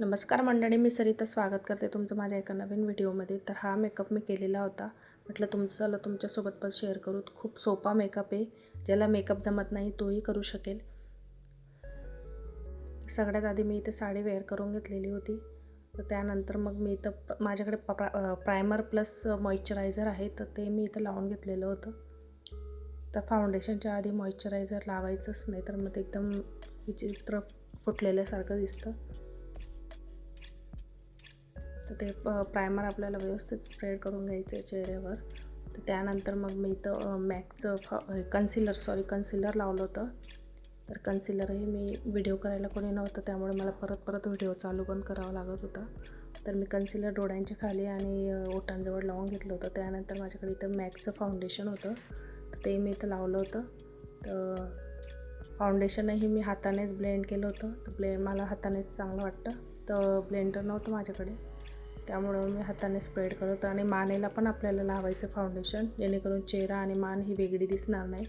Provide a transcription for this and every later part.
नमस्कार मंडळी मी सरिता स्वागत करते तुमचं माझ्या एका नवीन व्हिडिओमध्ये. तर हा मेकअप मी केलेला होता. म्हटलं तुमचं तुमच्यासोबत पण शेअर करू. खूप सोपा मेकअप आहे. ज्याला मेकअप जमत नाही तोही करू शकेल. सगळ्यात आधी मी इथे साडी वेअर करून घेतलेली होती. तर त्यानंतर मग मी इथं माझ्याकडे प्रा प्रायमर प्लस मॉइश्चरायझर आहे. तर ते मी इथं लावून घेतलेलं होतं. तर फाउंडेशनच्या आधी मॉइश्चरायझर लावायचंच नाही तर मग ते एकदम विचित्र फुटलेल्यासारखं दिसतं. तर ते प्रायमर आपल्याला व्यवस्थित स्प्रेड करून घ्यायचं आहे चेहऱ्यावर. तर त्यानंतर मग मी इथं मॅकचं फ कन्सिलर सॉरी कन्सिलर लावलं होतं. तर कन्सिलरही मी व्हिडिओ करायला कोणी नव्हतं त्यामुळे मला परत परत व्हिडिओ चालू पण करावा लागत होता. तर मी कन्सिलर डोळ्यांच्या खाली आणि ओटांजवळ लावून घेतलं होतं. त्यानंतर माझ्याकडे इथं मॅकचं फाउंडेशन होतं. तर ते मी इथं लावलं होतं. तर फाउंडेशनही मी हातानेच ब्लेंड केलं होतं. तर ब्ले मला हातानेच चांगलं वाटतं. तर ब्लेंडर नव्हतं माझ्याकडे. त्यामुळं मी हाताने स्प्रेड करत आणि मानेला पण आपल्याला लावायचं फाउंडेशन जेणेकरून चेहरा आणि मान ही वेगळी दिसणार नाही.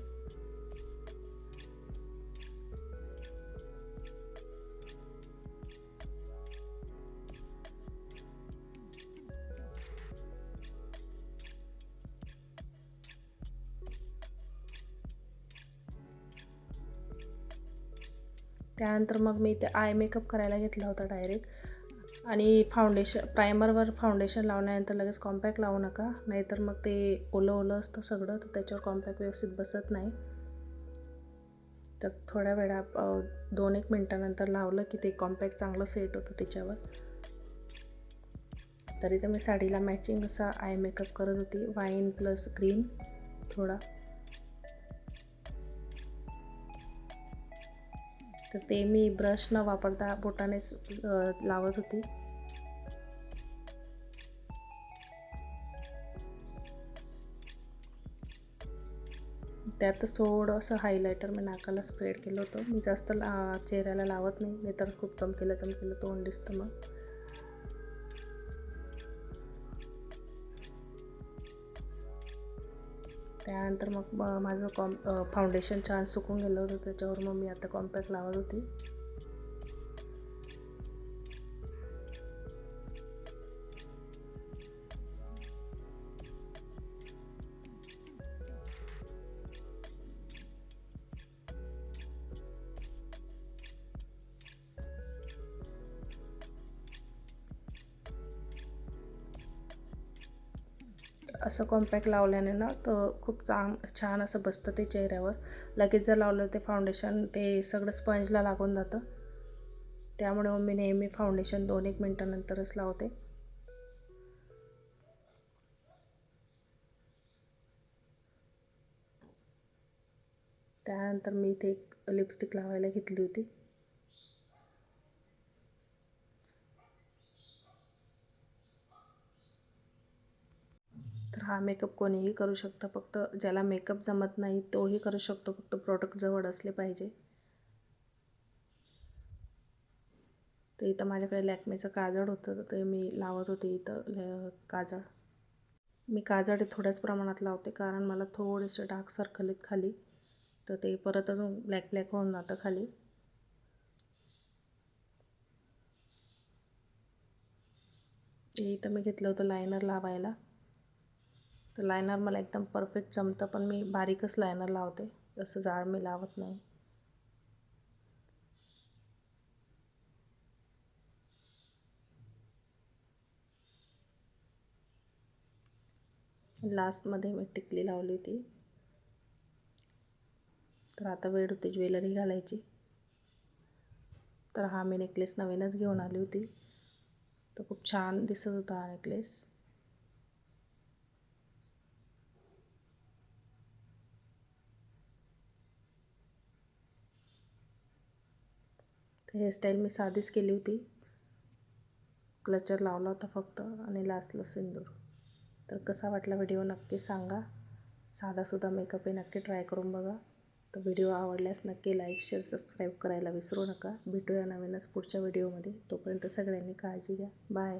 त्यानंतर मग मी ते आय मेकअप करायला घेतला होता डायरेक्ट आणि फाउंडेशन प्रायमरवर फाउंडेशन लावल्यानंतर लगेच कॉम्पॅक्ट लावू नका. नाहीतर मग ते ओलं ओलं असतं सगळं तर त्याच्यावर कॉम्पॅक्ट व्यवस्थित बसत नाही. तर थोड्या वेळा दोन एक मिनटानंतर लावलं की ते कॉम्पॅक्ट चांगलं सेट होतं त्याच्यावर. तरी तर मी साडीला मॅचिंग असा आय मेकअप करत होती. वाईन प्लस ग्रीन थोडा. तर ते मी ब्रश न वापरता बोटानेच लावत होती. त्यातच थोडंसं हायलायटर मी नाकाला स्प्रेड केलं होतं. मी जास्त ला चेहऱ्याला लावत नाही नाहीतर खूप चमकेलं चमकेलं तोंड दिसतं मग. त्यानंतर मग माझं कॉम फाउंडेशन छान सुकून गेलं होतं. त्याच्यावर मग मी आता कॉम्पॅक्ट लावत होती. असं कॉम्पॅक्ट लावल्याने ना तर खूप चांग छान असं बसतं ते चेहऱ्यावर. लगेच जर लावलं ते फाउंडेशन ते सगळं स्पंजला लागून जातं. त्यामुळे मग मी नेहमी फाउंडेशन दोन एक मिनटानंतरच लावते. त्यानंतर मी इथे एक लिपस्टिक लावायला घेतली होती. हा मेकअप कोणीही करू शकतं. फक्त ज्याला मेकअप जमत नाही तोही करू शकतो. फक्त प्रोडक्ट जवळ असले पाहिजे. तर इथं माझ्याकडे लॅकमेचं काजळ होतं. तर ते मी लावत होते इथं काजळ. मी काजळ थोड्याच प्रमाणात लावते. कारण मला थोडेसे डार्क सर्कल आहेत खाली. तर ते परत अजून ब्लॅक ब्लॅक होऊन जातं खाली. ते इथं मी घेतलं होतं लायनर लावायला. तर लायनर मला एकदम परफेक्ट जमतं पण मी बारीकच लायनर लावते. जसं जाड मी लावत नाही. लास्टमध्ये मी टिकली लावली होती. तर आता वेळ होती ज्वेलरी घालायची. तर हा मी नेकलेस नवीनच घेऊन आली होती. तर खूप छान दिसत होता हा नेकलेस तर हेअरस्टाईल मी साधीच केली होती. क्लचर लावला होता फक्त आणि लास्टला सिंदूर. तर कसा वाटला व्हिडिओ नक्की सांगा. साधासुद्धा मेकअप हे नक्की ट्राय करून बघा. तर व्हिडिओ आवडल्यास नक्की लाईक शेअर सबस्क्राईब करायला विसरू नका. भेटूया नवीनच पुढच्या व्हिडिओमध्ये तोपर्यंत सगळ्यांनी काळजी घ्या. बाय